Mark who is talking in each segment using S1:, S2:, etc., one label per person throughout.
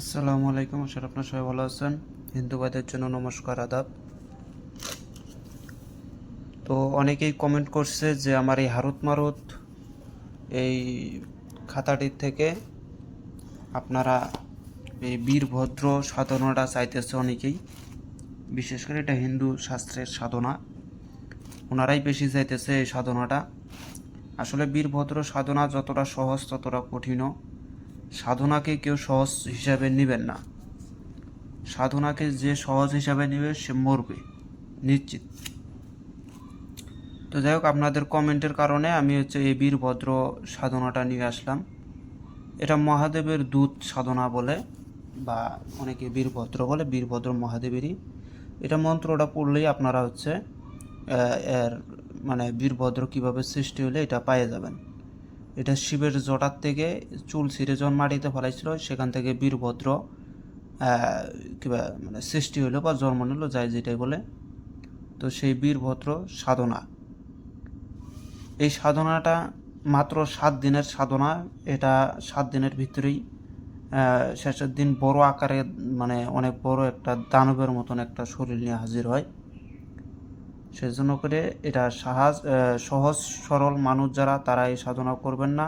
S1: আসসালামু আলাইকুম, আশা আপনার সবাই ভালো আছেন। হিন্দু ভাইদের জন্য নমস্কার, আদাব। তো অনেকেই কমেন্ট করছে যে আমার এই হারুত মারুত, এই খাতাটির থেকে আপনারা এই বীরভদ্র সাধনাটা চাইতেছে অনেকেই। বিশেষ করে এটা হিন্দু শাস্ত্রের সাধনা। ওনারাই বেশি চাইতেছে এই সাধনাটা। আসলে বীরভদ্র সাধনা যতটা সহজ, ততটা কঠিনও। সাধনাকে কেউ সহজ হিসাবে নেবেন না। সাধনাকে যে সহজ হিসাবে নেবে, সে মরবে। নিশ্চিত। তো যাই হোক, আপনাদের কমেন্টের কারণে আমি হচ্ছে এই বীরভদ্র সাধনাটা নিয়ে আসলাম। এটা মহাদেবের দূত সাধনা বলে, বা অনেকে বীরভদ্র বলে, বীরভদ্র মহাদেবেরই। এটা মন্ত্রটা পড়লেই আপনারা হচ্ছে এর মানে বীরভদ্র কীভাবে সৃষ্টি হলে এটা পেয়ে যাবেন। এটা শিবের জটার থেকে চুল ছিঁড়ে যখন মাটিতে ফেলাইছিল, সেখান থেকে বীরভদ্র কিবা মানে সৃষ্টি হলো বা জন্ম নিল, যাই যেটাই বলে। তো সেই বীরভদ্র সাধনা। এই সাধনাটা মাত্র সাত দিনের সাধনা। এটা সাত দিনের ভিতরেই শেষের দিন বড় আকারে মানে অনেক বড় একটা দানবের মতন একটা শরীর নিয়ে হাজির হয়। সেজন্য করে এটা সাহাজ সহজ, সরল মানুষ যারা, তারা এই সাধনা করবেন না।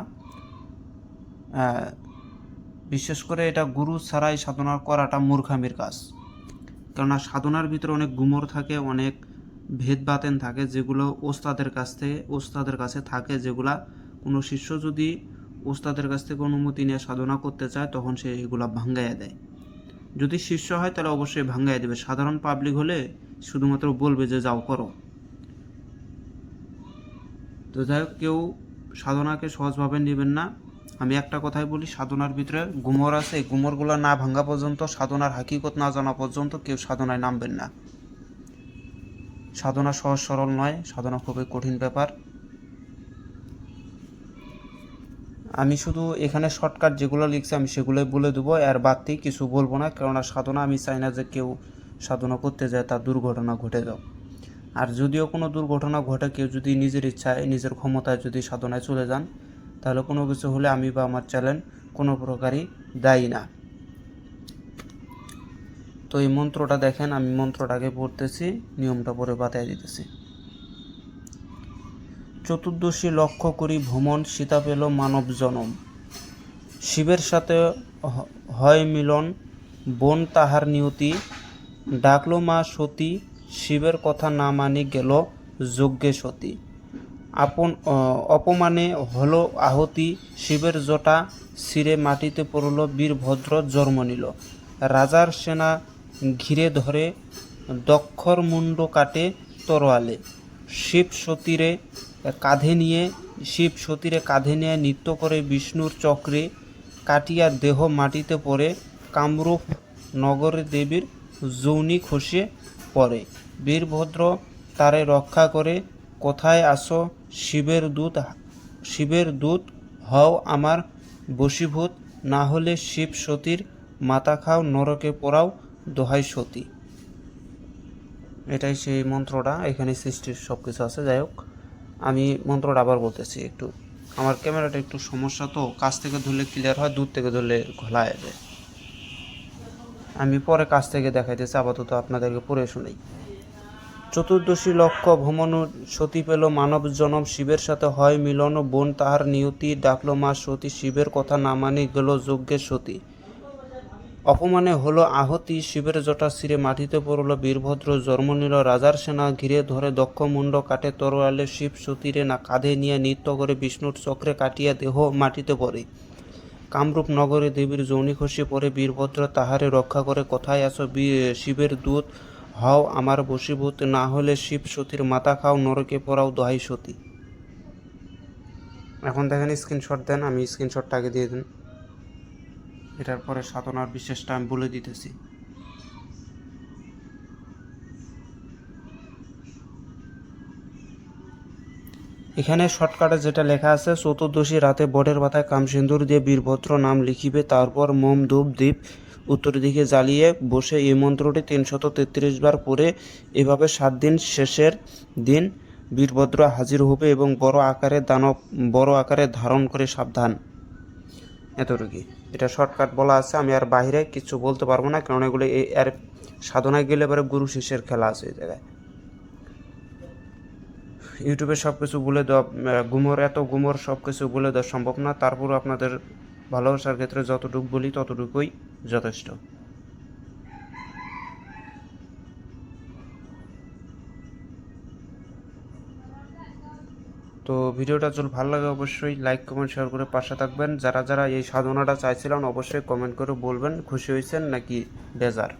S1: বিশেষ করে এটা গুরু ছাড়াই সাধনা করাটা মূর্খামির কাজ। কেননা সাধনার ভিতরে অনেক গুমর থাকে, অনেক ভেদ বাতেন থাকে, যেগুলো ওস্তাদের কাছ থেকে, ওস্তাদের কাছে থাকে, যেগুলা কোনো শিষ্য যদি ওস্তাদের কাছ থেকে অনুমতি নিয়ে সাধনা করতে চায়, তখন সে এগুলা ভাঙ্গাইয়া দেয়। যদি শিষ্য হয় তাহলে অবশ্যই ভাঙ্গাইয়া দেবে। সাধারণ পাবলিক হলে শুধুমাত্র বলবে যে, যাও করো। তো যাই হোক, কেউ সাধনাকে সহজভাবে নেবেন না। আমি একটা কথাই বলি, সাধনার ভিতরে গুমর আছে। গুমরগুলো না ভাঙ্গা পর্যন্ত, সাধনার হাকিকত না জানা পর্যন্ত কেউ সাধনায় নামবেন না। সাধনা সহজ সরল নয়, সাধনা খুবই কঠিন ব্যাপার। আমি শুধু এখানে শর্টকাট যেগুলো লিখছি আমি সেগুলোই বলে দেবো। এর বাড়তি কিছু বলব না, কেননা সাধনা আমি চাই না যে কেউ সাধনা করতে যায়, তার দুর্ঘটনা ঘটে যাও আর যদিও কোনো দুর্ঘটনা ঘটে, কেউ যদি নিজের ইচ্ছায়, নিজের ক্ষমতায় যদি সাধনায় চলে যান, তাহলে কোনো কিছু হলে আমি বা আমার চ্যানেল কোনো প্রকারই দায়ী না। তো এই মন্ত্রটা দেখেন, আমি মন্ত্রটাকে পড়তেছি, নিয়মটা পরে বাতায় দিতেছি। চতুর্দশী লক্ষ্য করি ভ্রমণ, সীতা পেল মানব জনম। শিবের সাথে হয় মিলন, বোন তাহার নিয়তি। ডাকলো মা সতী, শিবের কথা না মানি গেল যজ্ঞে সতী। আপন অপমানে হলো আহতি, শিবের জটা শিরে মাটিতে পড়ল বীরভদ্র জন্ম নিল। রাজার সেনা ঘিরে ধরে দক্ষর মুন্ড কাটে তরোয়ালে। শিব সতীরে কাঁধে নিয়ে, শিব সতীরে কাঁধে নিয়ে নৃত্য করে বিষ্ণুর চক্রে কাটিয়া দেহ মাটিতে পড়ে কামরূপ নগরে দেবীর যৌনি খসে পড়ে। বীরভদ্র তারে রক্ষা করে, কোথায় আসো শিবের দূত? শিবের দূত, হও আমার বশীভূত। না হলে শিব সতীর মাথা খাও, নরকে পোড়াও দোহাই সতী। এটাই সেই মন্ত্রটা। এখানে সৃষ্টির সব কিছু আছে। যাই হোক। আমি মন্ত্রটা আবার বলতেছি একটু। আমার ক্যামেরাটা একটু সমস্যা তো, কাছ থেকে ধরলে ক্লিয়ার হয়, দূর থেকে ধরলে ঘোলায় যায়। আমি পরে কাছ থেকে দেখাইতেছি, আপাতত আপনাদেরকে পড়ে শুনাই। চতুর্দশী লক্ষ্য ভ্রমণ সতী পেল, মানব জনম শিবের সাথে হয় মিলন, বোন তাহার নিয়তি ডাকলো মা সতী, শিবের কথা না মানি গেল যজ্ঞের সতী। অপমানে হলো আহতি শিবের জটা শিরে মাটিতে পড়ল বীরভদ্র জন্ম নিল রাজার সেনা, ঘিরে ধরে দক্ষ মুন্ড কাটে তরোয়ালে শিব সতীরে না কাঁধে নিয়ে নৃত্য করে বিষ্ণুর চক্রে কাটিয়া দেহ মাটিতে পড়ে। কামরূপ নগরে দেবীর যৌনি খসে পড়ে বীরভদ্র, তাহারে রক্ষা করে কোথায় আসো শিবের দূত? হও আমার বশীভূত, না হলে শিব সতীর মাথা খাও, নরকে পড়াও দহাই সতী। এখন দেখেন স্ক্রিনশট দেন, আমি স্ক্রিনশটটা আগে দিয়ে দিন। এটার পরে সাধনার বিশেষটা আমি বলে দিতেছি। এখানে শর্টকাটে যেটা লেখা আছে, চতুর্দশী রাতে বটের পাতায় কামসিন্দুর দিয়ে বীরভদ্র নাম লিখিবে, তারপর মোম, ধূপ দ্বীপ উত্তর দিকে জ্বালিয়ে বসে এই মন্ত্রটি তিনশত তেত্রিশ বার পরে এভাবে সাত দিন শেষের দিন বীরভদ্র হাজির হবে এবং বড় আকারে দানব, বড় আকারে ধারণ করে সাবধান। এতটুকুই। এটা শর্টকাট বলা আছে, আমি আর বাইরে কিছু বলতে পারব না, কারণ এগুলো এই আর সাধনায় গেলে পরে গুরু শিষ্যের খেলা আছে এই জায়গায়। ইউটিউবে সব কিছু বলে দেওয়া গুমর, এত গুমর সব কিছু বলে দেওয়া সম্ভব না। তারপরও আপনাদের ভালোবাসার ক্ষেত্রে যতটুকু বলি ততটুকুই যথেষ্ট। তো ভিডিওটা যদি ভালো লাগে অবশ্যই লাইক কমেন্ট শেয়ার করে পাশে থাকবেন। যারা যারা এই সাধনাটা চাইছিলেন, অবশ্যই কমেন্ট করে বলবেন, খুশি হয়েছেন নাকি বেজার?